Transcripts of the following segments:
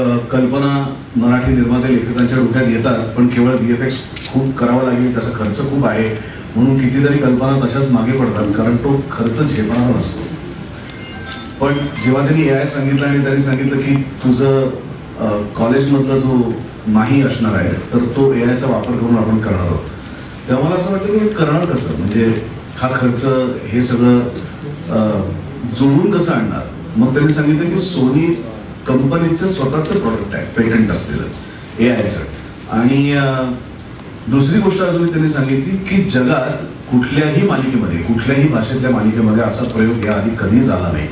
कल्पना मराठी निर्माते लेखकांच्या डोक्यात येतात पण केवळ बी एफ एक्स खूप करावा लागेल त्याचा खर्च खूप आहे. म्हणून कितीतरी कल्पना तशाच मागे पडतात कारण तो खर्च झेपणारा नसतो. पण जेव्हा त्यांनी ए आय सांगितलं आणि त्यांनी सांगितलं की तुझं कॉलेजमधला जो नाही असणार आहे तर तो ए आयचा वापर करून आपण करणार आहोत. तेव्हा मला असं वाटतं की करणार कसं? म्हणजे हा खर्च हे सगळं जोडून कसं आणणार? मग त्यांनी सांगितलं की सोनी कंपनीचं स्वतःचं प्रॉडक्ट आहे पेटंट असलेलं ए सर आणि दुसरी गोष्ट अजून त्यांनी सांगितली की जगात कुठल्याही मालिकेमध्ये कुठल्याही भाषेतल्या मालिकेमध्ये असा प्रयोग याआधी कधी झाला नाही.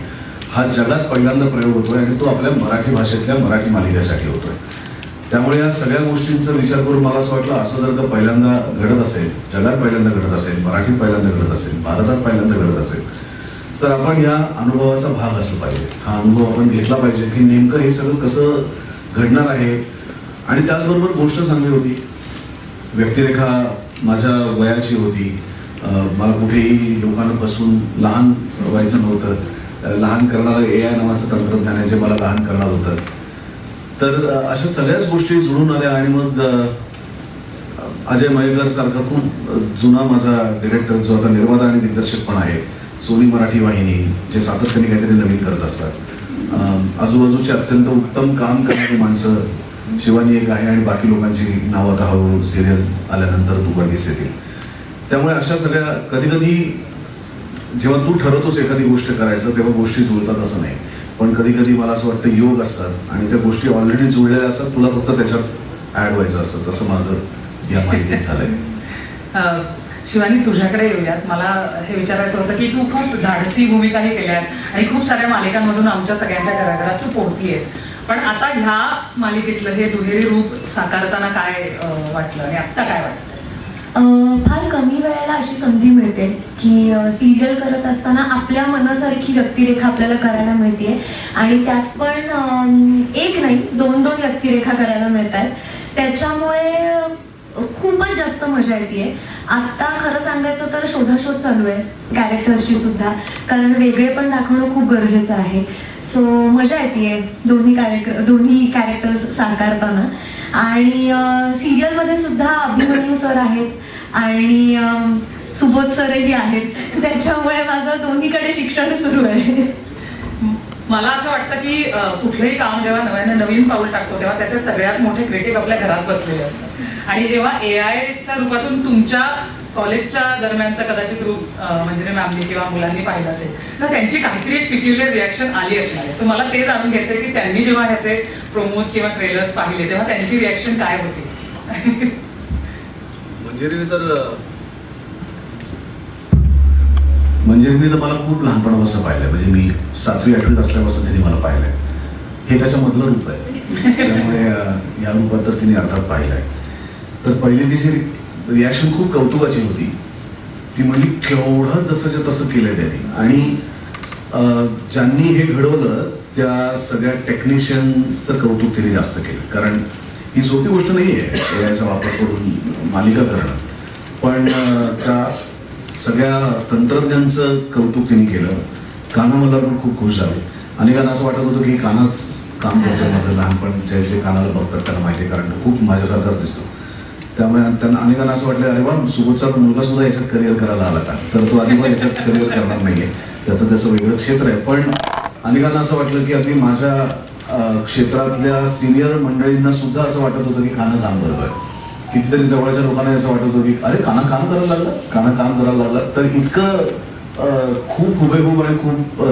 हा जगात पहिल्यांदा प्रयोग होतोय आणि तो आपल्या मराठी भाषेतल्या मराठी मालिकेसाठी होतोय. त्यामुळे या सगळ्या गोष्टींचा विचार करून मला असं वाटलं असं जर का पहिल्यांदा घडत असेल जगात पहिल्यांदा घडत असेल मराठीत पहिल्यांदा घडत असेल भारतात पहिल्यांदा घडत असेल तर आपण या अनुभवाचा भाग असला पाहिजे. हा अनुभव आपण घेतला पाहिजे की नेमकं हे सगळं कसं घडणार आहे. आणि त्याचबरोबर गोष्ट चांगली होती. व्यक्तिरेखा माझ्या वयाची होती. मला कुठेही लोकांना बसून लहान व्हायचं नव्हतं. लहान करणारं ए आय नावाचं तंत्रज्ञान आहे जे मला लहान करणार होतं. तर अशा सगळ्याच गोष्टी जुळून आल्या आणि मग अजय मयेकर सारखा खूप जुना माझा डिरेक्टर जो आता निर्माता आणि दिग्दर्शक पण आहे. सोनी मराठी वाहिनी जे सातत्याने काहीतरी नवीन करत असतात. आजूबाजूचे अत्यंत उत्तम काम करणारी माणसं शिवानी एक आहे आणि बाकी लोकांची नावं आता हळूहळू सिरियल आल्यानंतर उघडकीस येतील त्यामुळे अशा सगळ्या कधी कधी जेव्हा तू ठरवतोस एखादी गोष्ट करायचं तेव्हा गोष्टी जुळतात असं नाही. पण कधी कधी मला असं वाटतं योग असतात आणि त्या गोष्टी ऑलरेडी जुळलेल्या असतात तुला फक्त त्याच्यात ऍड व्हायचं असतं. तसं माझं या माहितीत झालंय. शिवानी तुझ्याकडे येऊयात. मला हे विचारायचं होतं की तू खूप धाडसी भूमिकाही केल्यात आणि खूप साऱ्या मालिकांमधून आमच्या सगळ्यांच्या घराघरात तू पोहोचलीयस. पण आता ह्या मालिकेतलं हे दुहेरी रूप साकारताना काय वाटलं आणि आत्ता काय वाटतं फार कमी वेळेला अशी संधी मिळते की सिरियल करत असताना आपल्या मनासारखी व्यक्तिरेखा आपल्याला करायला मिळते आणि त्यात पण एक नाही दोन दोन व्यक्तिरेखा करायला मिळतात त्याच्यामुळे खूपच जास्त मजा येते. आत्ता खरं सांगायचं तर शोधाशोध चालू आहे कॅरेक्टर्सची सुद्धा. कारण वेगळे पण दाखवणं खूप गरजेचं आहे. सो मजा येते दोन्ही कॅरेक्टर दोन्ही कॅरेक्टर्स साकारताना. आणि सिरियलमध्ये सुद्धा अभिमन्यू सर आहेत आणि सुबोध सरही आहेत. त्याच्यामुळे माझं दोन्हीकडे शिक्षण सुरू आहे. मला असं वाटतं की कुठलंही काम जेव्हा नव्यानं नवीन पाऊल टाकतो तेव्हा त्याचे सगळ्यात मोठे क्रिएटिव्ह आपल्या घरात बसलेले असतात. आणि जेव्हा ए आयच्या रूपातून तुमच्या कॉलेजच्या दरम्यानचा कदाचित रूप म्हणजे मॅमनी किंवा मुलांनी पाहिलं असेल तर त्यांची काहीतरी एक पिक्युलर रिॲक्शन आली असणार आहे. सो मला ते जाणून घ्यायचं की त्यांनी जेव्हा ह्याचे प्रोमोज किंवा ट्रेलर्स पाहिले तेव्हा त्यांची रिॲक्शन काय होती? म्हणजे तर म्हणजे मी तर मला खूप लहानपणापासून पाहिलंय. म्हणजे मी सातवी आठवीत असल्यापासून तिने मला पाहिलंय. हे त्याच्यामधलं रूप आहे. त्यामुळे या रूपात तर तिने अर्थात पाहिलंय. तर पहिली तिची रिॲक्शन खूप कौतुकाची होती ती म्हणजे केवढं जसंच्या तसं केलंय त्यांनी. आणि ज्यांनी हे घडवलं त्या सगळ्या टेक्निशियन्सचं कौतुक तिने जास्त केलं. कारण ही सोपी गोष्ट नाही आहे याचा वापर करून मालिका करणं. पण त्या सगळ्या तंत्रज्ञांचं कौतुक त्यांनी केलं. काना मला पण खूप खुश झाले. अनेकांना असं वाटत होतं की कानाच काम करतो माझं लहानपण जे जे कानाला बघतात त्यांना माहिती आहे, कारण खूप माझ्यासारखाच दिसतो. त्यामुळे त्यांना अनेकांना असं वाटलं अरे वा सुबोधचा मुलगा सुद्धा याच्यात करिअर करायला आला का? तर तो अजिबात याच्यात करिअर करणार नाहीये. त्याचं त्याचं वेगळं क्षेत्र आहे. पण अनेकांना असं वाटलं की अगदी माझ्या क्षेत्रातल्या सिनियर मंडळींना सुद्धा असं वाटत होतं की काना काम आहे. कितीतरी जवळच्या लोकांना असं वाटत होतं की अरे काना काम करायला लागलं? काना काम करायला लागलं. तर इतकं खूप हुबेहूब आणि खूप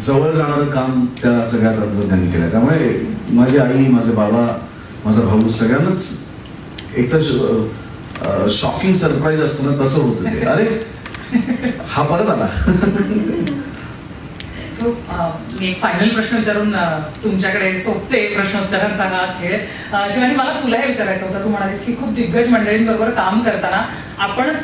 जवळ जाणारं काम त्या सगळ्या तंत्रज्ञांनी केलं त्यामुळे माझी आई माझे बाबा माझा भाऊ सगळ्यांनाच एकतर शॉकिंग सरप्राईज असतं ना तसं होतं ते. अरे हा परत आला. सो uh, मी एक फायनल प्रश्न विचारून uh, तुमच्याकडे सोपते प्रश्नोत्तरांचा हा खेळ. Uh, शिवानी मला तुला हे विचारायचं होतं. तू म्हणालीस की खूप दिग्गज मंडळींबरोबर काम करताना आपणच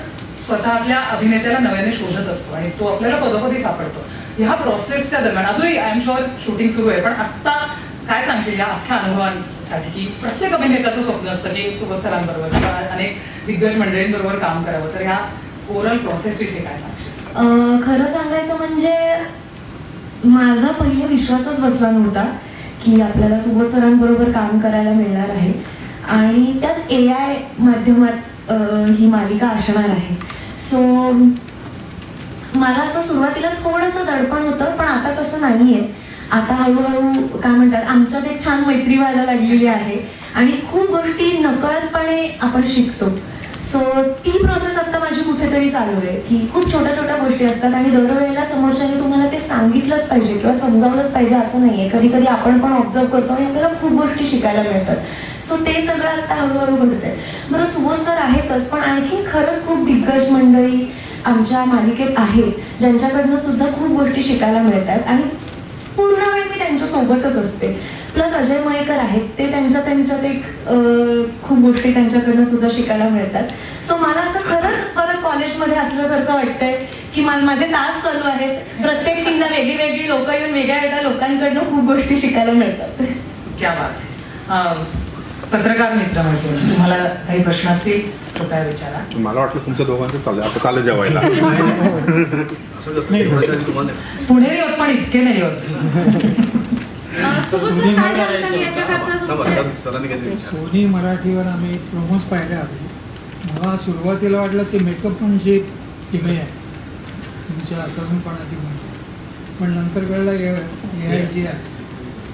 स्वतःतल्या अभिनेत्याला नव्याने शोधत असतो आणि तो आपल्याला पदोपदी सापडतो. ह्या प्रोसेसच्या दरम्यान अजूनही आय एम शुअर शूटिंग सुरू आहे पण आत्ता काय सांगशील या अख्ख्या अनुभवांसाठी की प्रत्येक अभिनेत्याचं स्वप्न असतं की सोबत सरांबरोबर किंवा अनेक दिग्गज मंडळींबरोबर काम करावं? तर ह्या ओव्हरऑल प्रोसेसविषयी काय सांगशील? खरं सांगायचं म्हणजे माझा पहिला विश्वासच बसला नव्हता की आपल्याला सुबोध सरांबरोबर काम करायला मिळणार आहे. आणि त्यात ए आय माध्यमात ही मालिका असणार आहे. सो मला असं सुरुवातीला थोडंसं दडपण होतं पण आता तसं नाहीये. आता हळूहळू काय म्हणतात आमच्यात एक छान मैत्री व्हायला लागलेली आहे. आणि खूप गोष्टी नकळतपणे आपण शिकतो. सो ती प्रोसेस आता माझी कुठेतरी चालू आहे की खूप छोट्या छोट्या गोष्टी असतात आणि दरवेळेला समोरच्याने तुम्हाला ते सांगितलंच पाहिजे किंवा समजावलंच पाहिजे असं नाही आहे कधी कधी आपण पण ऑब्झर्व करतो आणि आपल्याला खूप गोष्टी शिकायला मिळतात. सो ते सगळं आता हळूहळू घडतंय. बरं सुबोध सर आहेतच पण आणखी खरंच खूप दिग्गज मंडळी आमच्या मालिकेत आहे ज्यांच्याकडनं सुद्धा खूप गोष्टी शिकायला मिळतात आणि पूर्ण वेळ मी त्यांच्यासोबतच असते. प्लस अजय मयेकर आहेत ते त्यांच्या त्यांच्यात एक खूप गोष्टी त्यांच्याकडनं सुद्धा शिकायला मिळतात. सो मला असं खरंच परत कॉलेजमध्ये असल्यासारखं वाटतंय की मा- माझे तास चालू आहेत. प्रत्येक सीनला वेगळी वेगळी लोक येऊन वेगळ्या वेगळ्या लोकांकडनं खूप गोष्टी शिकायला मिळतात. क्या बात पत्रकार मित्र मैत्रिणी तुम्हाला काही प्रश्न असतील कृपया विचारा. मला वाटलं तुमच्या दोघांचं चालू. आता चालत जेवायला. होत पण इतके नाही होत. सोनी मराठीवर आम्ही प्रोमोज पाहिले आधी. मला सुरुवातीला वाटलं ते मेकअप म्हणजे तिकडे आहे तुमच्या तरुणपणाची म्हणजे पण नंतर कळलं ए आय जी आहे.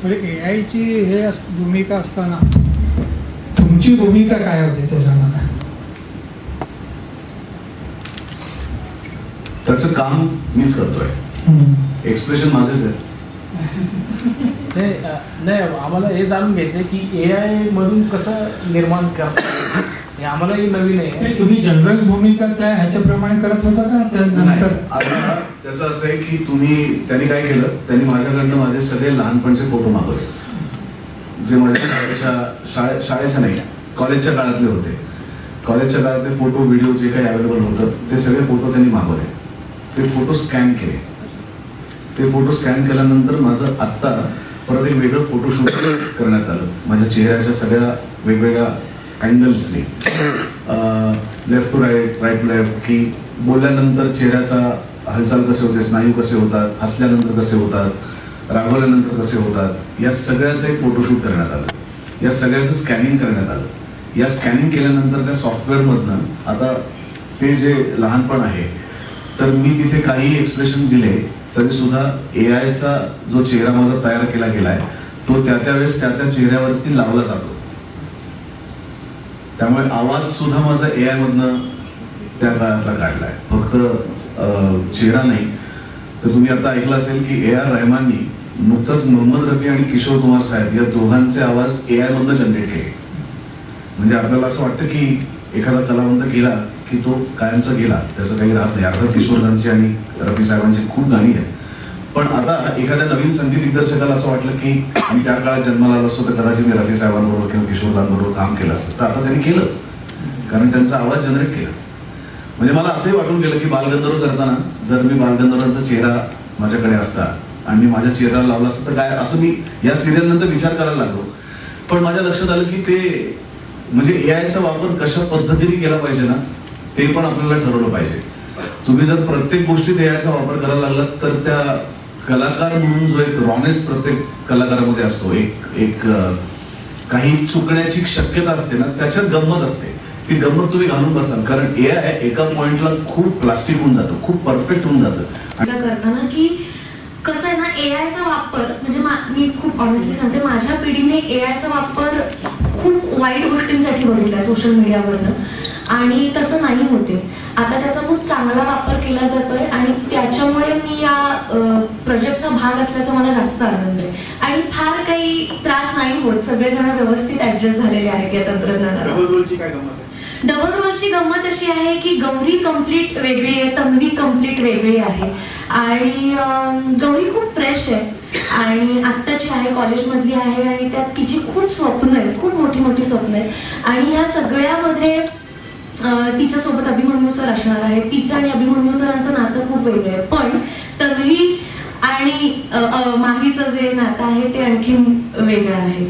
म्हणजे ए आयची हे भूमिका असताना तुमची भूमिका काय होती त्याच्यामध्ये? त्याचं काम मीच करतोय. एक्सप्रेशन माझेच आहे. नाही नाही आम्हाला हे जाणून घ्यायचंय की ए आय मधून कसं निर्माण करतात? हे आम्हालाही नवीन आहे. नाही, तुम्ही जनरल भूमिका त्या ह्याच्याप्रमाणे करत होता का? नाही, त्यानंतर आता त्याचं असं आहे की तुम्ही त्यांनी काय केलं? त्यांनी माझ्याकडनं माझे सगळे लहानपणचे फोटो मागवले. जे माझ्या शाळेच्या शाळे शाळेच्या नाही कॉलेजच्या काळातले होते. कॉलेजच्या काळातले फोटो व्हिडिओ जे काही अवेलेबल होतं ते सगळे फोटो त्यांनी मागवले. ते फोटो स्कॅन केले. ते फोटो स्कॅन केल्यानंतर माझं आत्ता परत एक वेगळं फोटोशूट करण्यात आलं. माझ्या चेहऱ्याच्या सगळ्या वेगवेगळ्या अँगल्सने left to right right to left की बोलल्यानंतर चेहऱ्याचा हालचाल कसे होते स्नायू कसे होतात हसल्यानंतर कसे होतात रागवल्यानंतर कसे होतात या सगळ्याचं एक फोटोशूट करण्यात आलं. या सगळ्याचं स्कॅनिंग करण्यात आलं. या स्कॅनिंग केल्यानंतर त्या सॉफ्टवेअरमधनं आता ते जे लहानपण आहे तर मी तिथे काही एक्सप्रेशन दिले तरी सुद्धा ए आयचा जो चेहरा माझा तयार केला गेलाय तो त्या त्या वेळेस त्या त्या चेहऱ्यावरती लावला जातो. त्यामुळे आवाज सुद्धा माझा ए आय मधनं त्या काळातला काढलाय. फक्त अं, चेहरा नाही. तर तुम्ही आता ऐकलं असेल की ए आर रहमाननी नुकतंच मोहम्मद रफी आणि किशोर कुमार साहेब या दोघांचे आवाज ए आय मधनं जनरेट केले. म्हणजे आपल्याला असं वाटतं की एखादा कलावंत गेला की तो कायमचा गेला. त्याचं काही राहत नाही. अर्थात किशोरदांची आणि रफी साहेबांची खूप गाणी आहेत. पण आता एखाद्या नवीन संगीत दिग्दर्शकाला असं वाटलं की मी त्या काळात जन्माला आलो असतो तर कदाचित मी रफी साहेबांबरोबर किंवा किशोरदांबरोबर काम केलं असतं. तर आता त्यांनी केलं. कारण त्यांचा आवाज जनरेट केला. म्हणजे मला असंही वाटून गेलं की बालगंधर्व करताना जर मी बालगंधर्वांचा चेहरा माझ्याकडे असता आणि मी माझ्या चेहऱ्याला लावला असतं तर काय असं मी या सिरियल नंतर विचार करायला लागलो. पण माझ्या लक्षात आलं की ते म्हणजे ए आयचा वापर कशा पद्धतीने केला पाहिजे ना ते पण आपल्याला ठरवलं पाहिजे. तुम्ही जर प्रत्येक गोष्टीत ए वापर करायला लागलात तर त्या कलाकार म्हणून जो एक रॉनेस प्रत्येक कलाकारामध्ये असतो एक एक काही चुकण्याची शक्यता असते ना त्याच्यात गंमत असते. ती गंमत तुम्ही घालून बसाल कारण ए आय एका पॉइंटला खूप प्लास्टिक होऊन जातं खूप परफेक्ट होऊन जातं. करताना की कसं आहे ना ए आयचा वापर म्हणजे मी खूप ऑनेस्टली सांगते माझ्या पिढीने ए आयचा वापर खूप वाईट गोष्टींसाठी बघितला सोशल मीडियावरनं आणि तसं नाही होते. आता त्याचा खूप चांगला वापर केला जातोय आणि त्याच्यामुळे मी या प्रोजेक्टचा भाग असल्याचा मला जास्त आनंद आहे. आणि फार काही त्रास नाही होत. सगळेजण व्यवस्थित ऍडजस्ट झालेले आहेत या तंत्रज्ञानाला. डबल रोलची गंमत अशी आहे की गौरी कंप्लीट वेगळी आहे तन्वी कंप्लीट वेगळी आहे. आणि गौरी खूप फ्रेश आहे. आणि आत्ताची आहे कॉलेजमधली आहे आणि त्यात तिची खूप स्वप्न आहेत खूप मोठी मोठी स्वप्न आहेत. आणि या सगळ्यामध्ये तिच्यासोबत अभिमन्यू सर असणार आहे तिचं आणि अभिमन्यू सरांचं नातं खूप वेगळं आहे. पण तन्वी आणि माहीचं जे नातं आहे ते आणखी वेगळं आहे.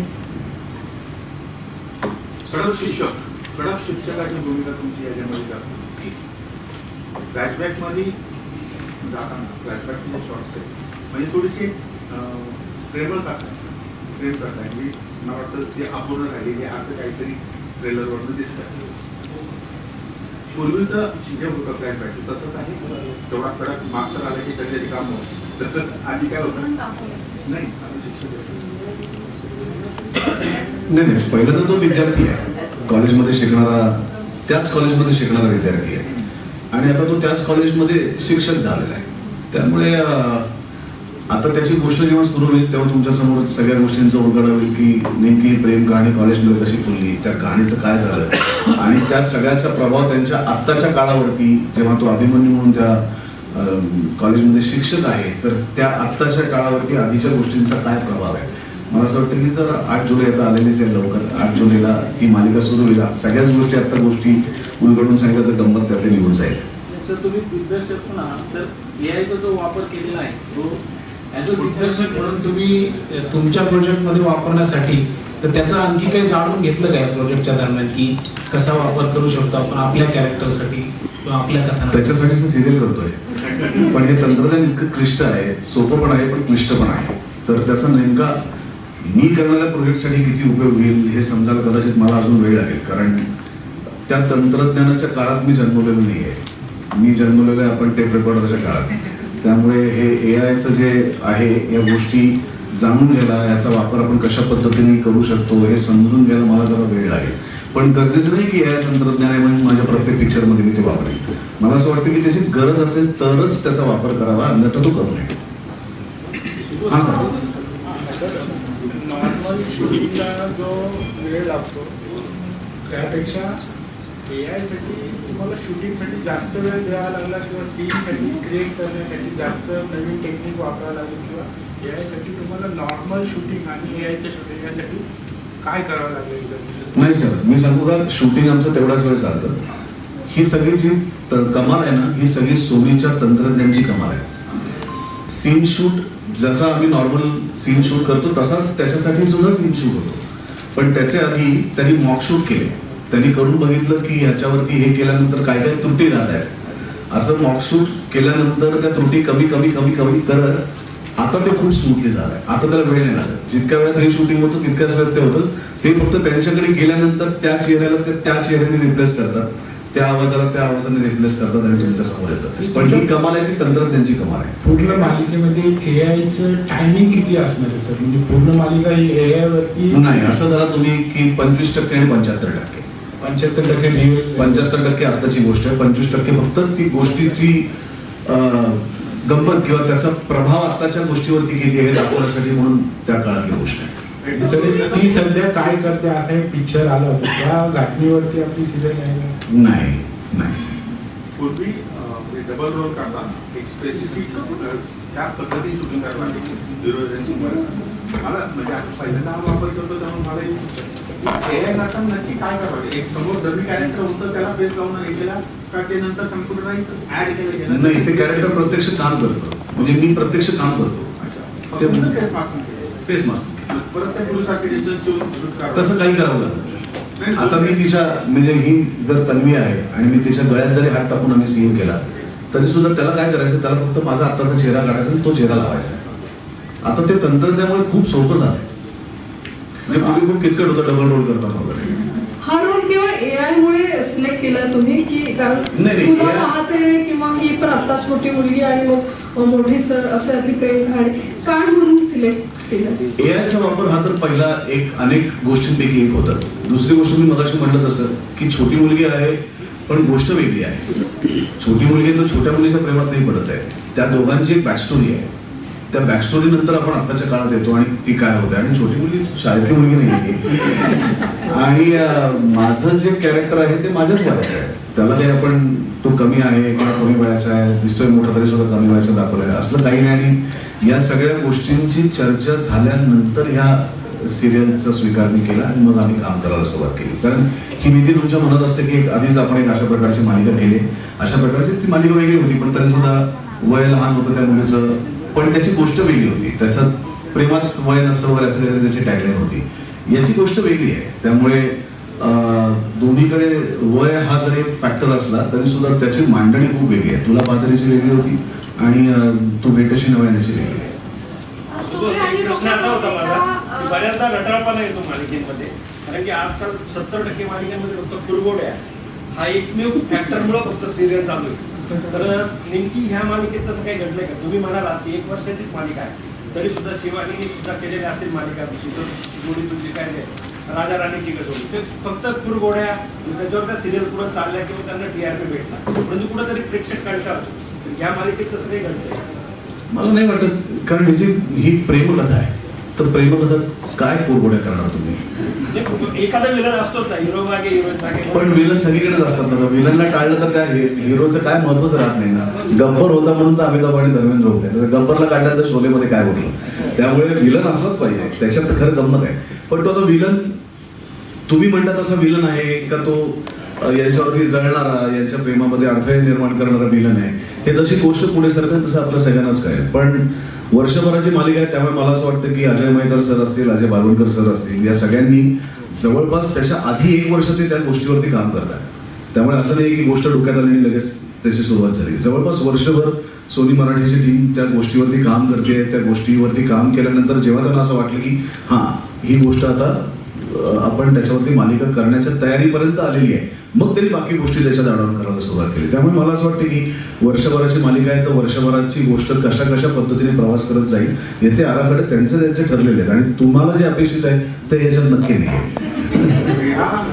कडक शिक्षक कडक शिक्षकाची भूमिका तुमची याच्यामध्ये जाते फ्लॅशबॅकमध्ये जाताना फ्लॅशबॅकमध्ये शॉर्ट्स आहे म्हणजे थोडीशी ट्रेबल टाकतात प्रेम करताय म्हणजे मला वाटतं ते अपूर्ण राहिलेले असं काहीतरी ट्रेलरवरनं दिसतं पूर्वीचं जे होतं फ्लॅशबॅक तसंच आहे. तेवढा कडक मास्टर आला की सगळे काम तसंच आधी काय होतं? नाही होते. नाही. नाही पहिलं तर तो विद्यार्थी आहे. कॉलेजमध्ये शिकणारा त्याच कॉलेजमध्ये शिकणारा विद्यार्थी आहे. आणि आता तो त्याच कॉलेजमध्ये शिक्षक झालेला आहे. त्यामुळे आता त्याची गोष्ट जेव्हा सुरू होईल तेव्हा तुमच्यासमोर सगळ्या गोष्टींचं उलगड होईल की नेमकी प्रेम कहाणी कॉलेजमध्ये कशी खुलली त्या कहाणीचं काय झालं? आणि त्या सगळ्याचा प्रभाव त्यांच्या आत्ताच्या काळावरती जेव्हा तो अभिमन्यू म्हणून त्या कॉलेजमध्ये शिक्षक आहे तर त्या आत्ताच्या काळावरती आधीच्या गोष्टींचा काय प्रभाव आहे? मला असं वाटतं की जर आठ जुलै आता आलेलीच आहे लवकर आठ जुलैला ही मालिका सुरू होईल सगळ्याच गोष्टी आत्ता गोष्टी उलगडून सांगितलं तर गंमत त्यातली निघून जाईल. सर तुम्ही दिग्दर्शक ना तर एआयचा जो वापर केलेला आहे तो ॲज अ दिग्दर्शक म्हणून तुम्ही तुमच्या प्रोजेक्टमध्ये वापरण्यासाठी तर त्याचं आणखी काही जाणून घेतलं काय प्रोजेक्टच्या दरम्यान की कसा वापर करू शकतो आपण आपल्या कॅरेक्टरसाठी किंवा आपल्या कथांना त्याच्यासाठीच सिरियल करतोय. पण हे तंत्रज्ञान इतकं क्लिष्ट आहे सोपं पण आहे पण क्लिष्ट पण आहे. तर त्याचा नेमका मी करणाऱ्या प्रोजेक्टसाठी किती उपयोग होईल हे समजायला कदाचित मला अजून वेळ लागेल. कारण त्या तंत्रज्ञानाच्या काळात मी जन्मलेलो नाही आहे मी जन्मलेलो आहे आपण टेप रेकॉर्डरच्या काळात. त्यामुळे हे ए आयचं जे आहे या गोष्टी जाणून घ्यायला याचा वापर आपण कशा पद्धतीने करू शकतो हे समजून घ्यायला मला जरा वेळ लागेल. पण गरजेचं नाही की या तंत्रज्ञान आहे म्हणून माझ्या प्रत्येक पिक्चरमध्ये मी ते वापरेन. मला असं वाटतं की त्याची गरज असेल तरच त्याचा वापर करावा अन्यथा तो करू नये. हा सर. नॉर्मल जो वेळ लागतो त्यापेक्षा ए आयसाठी तुम्हाला शूटिंगसाठी जास्त वेळ द्यावा लागला किंवा सीनसाठी क्रिएट करण्यासाठी जास्त नवीन टेक्निक वापरावं लागेल किंवा ए आयसाठी तुम्हाला नॉर्मल शूटिंग आणि ए आयच्या शूटिंग यासाठी काय करावं लागेल नाही सर मी सांगू का? शूटिंग आमचं तेवढाच वेळ चालतं. ही सगळी जी कमाल आहे ना ही सगळी सोनीच्या तंत्रज्ञांची कमाल आहे. सीन शूट जसा आम्ही नॉर्मल सीन शूट करतो तसाच त्याच्यासाठी सुद्धा सीन शूट होतो. पण त्याच्या आधी त्यांनी मॉक शूट केले. त्यांनी करून बघितलं की ह्याच्यावरती हे केल्यानंतर काय काय त्रुटी राहत आहेत. असं मॉक शूट केल्यानंतर त्या त्रुटी कमी कमी कमी कमी करत आता ते खूप स्मूथली झालंय. आता त्याला वेळ नाही लागत. जितक्या वेळात रिशूटिंग होतं तितक्याच वेळात ते होतं. ते फक्त त्यांच्याकडे गेल्यानंतर त्या चेहऱ्याला ते त्या चेहऱ्याने रिप्लेस करतात. त्या आवाजाला त्या आवाजाने रिप्लेस करतात आणि तुमच्यासमोर येतं. पण ही कमाल आहे ती तंत्रज्ञानची कमाल आहे. पूर्ण मालिकेमध्ये ए आयचं टायमिंग किती असणार आहे सर म्हणजे पूर्ण मालिका ही ए आय वरती नाही असं जरा तुम्ही की पंचवीस टक्के आणि पंच्याहत्तर टक्के. पंच्याहत्तर टक्के पंच्याहत्तर टक्के आत्ताची गोष्ट आहे. पंचवीस टक्के फक्त ती गोष्टीची गंमत किंवा त्याचा प्रभाव आत्ताच्या गोष्टीवरती किती आहे हे दाखवण्यासाठी म्हणून त्या काळातली गोष्ट आहे. ती सध्या काय करते असा एक पिक्चर आला होता. त्या घटनेवरती आपली सिरियल आहे? नाही नाही. पूर्वी डबल रोल करताना एक स्पेसिफिक त्या पद्धतीने शूटिंग लागेल. मला म्हणजे पहिल्यांदा हा वापर करतो त्यामुळे मला हे करताना नक्की काय करावं एक समोर डमी कॅरेक्टर होतं त्याला फेस लावून का ते नंतर कम्प्युटराईज ऍड केलं गेलं नाही ते कॅरेक्टर प्रत्यक्ष काम करतो. म्हणजे मी प्रत्यक्ष काम करतो. ते- फेस मास्क मास्क परत तसं काही करावं लागत. आता मी तिच्या म्हणजे ही जर तन्वी आहे आणि मी तिच्या गळ्यात जरी हात टाकून आम्ही सीन केला तरी सुद्धा त्याला काय करायचं? त्याला फक्त माझा आत्ताचा चेहरा काढायचा तो चेहरा लावायचा. आता ते तंत्रज्ञानामुळे खूप सोपं झालंय. म्हणजे पूर्वी खूप किचकट होतं डबल रोल करताना वगैरे. हा रोल केवळ ए आय मुळे सिलेक्ट केला तुम्ही की कारण नाही, नाही, तुला AI पाहते किंवा ही पण आता छोटी मुलगी आणि मग मोठी सर असं यातली प्रेम कहाणी काय म्हणून सिलेक्ट केलं. ए आयचा वापर हा तर पहिला एक अनेक गोष्टींपैकी एक होता. दुसरी गोष्ट मी मगाशी म्हटलं तसं की छोटी मुलगी आहे पण गोष्ट वेगळी आहे. छोटी मुलगी तर छोट्या मुलीच्या प्रेमात नाही पडत आहे. त्या दोघांची एक बॅकस्टोरी आहे. त्या बॅकस्टोरी नंतर आपण आताच्या काळात येतो आणि ती काय होते? आणि छोटी मुलगी शाळेतली मुलगी नाही ती. आणि माझं जे कॅरेक्टर आहे ते माझ्याच वयाचं आहे. त्याला काही आपण तो कमी आहे किंवा कमी वयाचा आहे दिसतोय मोठा तरी सुद्धा कमी वयाचा दाखवला असलं काही नाही आणि या सगळ्या गोष्टींची चर्चा झाल्यानंतर ह्या सिरियलचा स्वीकार मी केला आणि मग आम्ही काम करायला सुरुवात केली. कारण ही भीती तुमच्या मनात असते की आधीच आपण एक अशा प्रकारची मालिका केली. अशा प्रकारची ती मालिका वेगळी होती पण तरी सुद्धा वय लहान होतं त्या मुलीचं. पण त्याची गोष्ट वेगळी होती. त्याचं प्रेमात वय नसतं वगैरे असं काहीतरी त्याची टॅगलाईन होती. याची गोष्ट वेगळी आहे. त्यामुळे दोन्हीकडे वय हा जरी फॅक्टर असला तरी सुद्धा त्याची मांडणी खूप वेगळी आहे. तुला पातळीची वेगळी होती आणि तू भेटशी नव्याची वेगळी आहे. बऱ्याचदा रटाळपणा येतो मालिकेमध्ये. कारण की आजकाल सत्तर टक्के मालिकेमध्ये फक्त कुरगोड्या. हा एकमेव फॅक्टरमुळे फक्त सिरियल चालू आहे. तर नेमकी ह्या मालिकेत तसं काही घडलंय का? तुम्ही म्हणाला की एक वर्षाचीच मालिका आहे. तरी सुद्धा शिवाजीने सुद्धा केलेल्या असतील मालिका जोडी तुमची काय राजा राणीची गजोडी. ते फक्त कुरगोड्या त्याच्यावर म्हणजे त्या सिरियल पुढे चालल्या किंवा त्यांना टीआरपी भेटला म्हणजे कुठेतरी प्रेक्षक कळतात तर ह्या मालिकेत तसं काही घडलंय मला नाही वाटत. कारण ह्याची ही प्रेमकथा आहे तर प्रेमकथा काय कोरगोड्या करणार तुम्ही? म्हणजे एखादा विलन असतो हिरो मागे पण विलन सगळीकडेच असतात ना. विलनला टाळलं तर त्या हिरोचं काय महत्वच राहत नाही ना. गब्बर होता म्हणून तर अमिताभ आणि धर्मेंद्र होते. तर गब्बरला काढलं तर शोलेमध्ये काय होतं? त्यामुळे विलन असलंच पाहिजे. त्याच्यात खरं गंमत आहे. पण तो आता विलन तुम्ही म्हणता तसा विलन आहे का तो यांच्यावरती जळणारा यांच्या प्रेमामध्ये अडथळे निर्माण करणारा मिलन आहे. हे जशी गोष्ट पुढे सरते तसं आपल्या सगळ्यांनाच काय पण वर्षभराची मालिका आहे त्यामुळे मला असं वाटतं की अजय मयकर सर असतील अजय बालवणकर सर असतील या सगळ्यांनी जवळपास त्याच्या आधी एक वर्ष ते त्या गोष्टीवरती काम करतात. त्यामुळे असं नाही की गोष्ट डोक्यात आली आणि लगेच त्याची सुरुवात झाली. जवळपास वर्षभर सोनी मराठीची टीम त्या गोष्टीवरती काम करते त्या गोष्टीवरती काम केल्यानंतर जेव्हा त्यांना असं वाटलं की हां ही गोष्ट आता आपण त्याच्यावरती मालिका करण्याच्या तयारीपर्यंत आलेली आहे. मग त्यांनी बाकी गोष्टी त्याच्या दाडावर करायला सुरुवात केली. त्यामुळे मला असं वाटतं की वर्षभराची मालिका आहे तर वर्षभराची गोष्ट कशा कशा पद्धतीने प्रवास करत जाईल याचे आराखडे त्यांचे त्यांचे ठरलेले आहेत. आणि तुम्हाला जे अपेक्षित आहे ते याच्यात नक्की नाही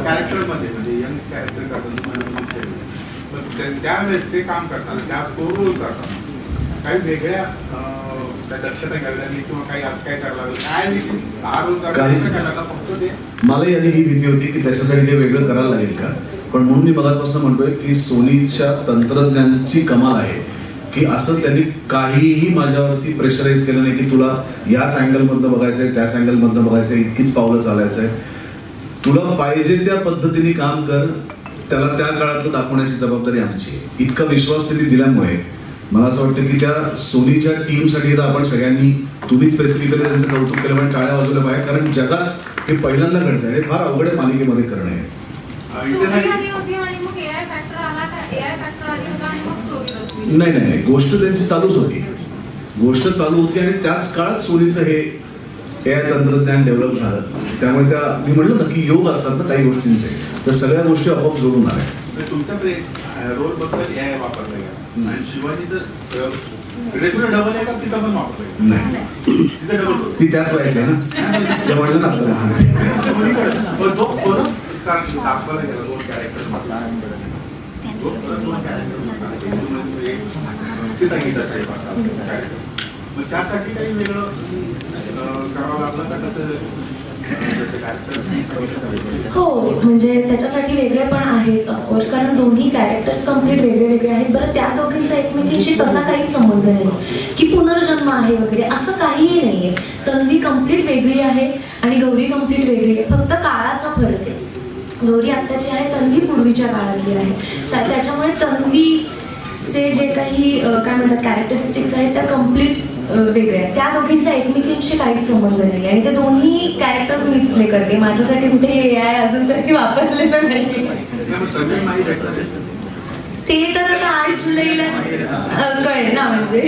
कॅरेक्टरमध्ये म्हणजे कॅरेक्टर तुम्हाला त्या- त्यावेळेस ते काम करताना त्या करताना काही वेगळ्या काय देखील हा ते? भीती होती की त्याच्यासाठी काही वेगळं करायला लागेल का? पण म्हणून मी मगापासून म्हणतोय की सोनीच्या तंत्रज्ञानाची कमाल आहे की असं त्यांनी काहीही माझ्यावरती प्रेशराईज केलं नाही की तुला याच अँगलमधनं बघायचं आहे त्याच अँगलमधनं बघायचं आहे इतकीच पावलं चालायचं आहे तुला पाहिजे त्या पद्धतीने काम कर त्याला त्या काळातलं दाखवण्याची जबाबदारी आमची आहे. इतका विश्वास त्यांनी दिल्यामुळे मला असं वाटतं की त्या सोनीच्या टीमसाठी आता आपण सगळ्यांनी तुम्ही स्पेसिफिकली त्यांचं कौतुक केलं पाहिजे टाळ्या वाजवल्या पाहिजे कारण जगात हे पहिल्यांदा घडतं हे फार अवघड आहे. मालिकेमध्ये करणे नाही नाही नाही. गोष्ट त्यांची चालूच होती. गोष्ट चालू होती आणि त्याच काळात सोनीचं हे ए आय तंत्रज्ञान डेव्हलप झालं. त्यामुळे त्या मी म्हणलो ना की योग असतात ना काही गोष्टींचे. तर सगळ्या गोष्टी आपोआप जोडून आल्या. म्हणजे तुमच्याकडे रोलबद्दल ए आय वापरलं का? आणि शिवाजीचं रेग्युलर डबल आहे का तिथं पण वापरलं नाही. ती त्याच वयाची आहे ना? ते म्हणलं ना आपलं लहान आहे. पण तो फरक कारण दाखवला गेला दोन कॅरेक्टर दोन कॅरेक्टर मग त्यासाठी काही वेगळं करावं लागलं का कसं हो म्हणजे त्याच्यासाठी वेगळे पण आहेच ऑफकोर्स कारण दोन्ही कॅरेक्टर्स कंप्लीट वेगळे वेगळे आहेत. बरं त्या दोघींचा एकमेकींशी तसा काही संबंध नाही. की पुनर्जन्म आहे वगैरे असं काहीही नाहीये. तन्वी कंप्लीट वेगळी आहे आणि गौरी कंप्लीट वेगळी आहे. फक्त काळाचा फरक आहे. गौरी आत्ताची आहे तन्वी पूर्वीच्या काळातली आहे. त्याच्यामुळे तन्वीचे जे काही काय म्हणतात कॅरेक्टरिस्टिक्स आहेत त्या कंप्लीट वेगळ्या आहेत. त्या दोघींचा एकमेकींशी काहीच संबंध नाही आणि ते दोन्ही कॅरेक्टर्स मीच प्ले करते. माझ्यासाठी कुठे हे आहे अजून तरी वापरलेलं नाही. ते तर आता आठ जुलैला कळेल ना म्हणजे.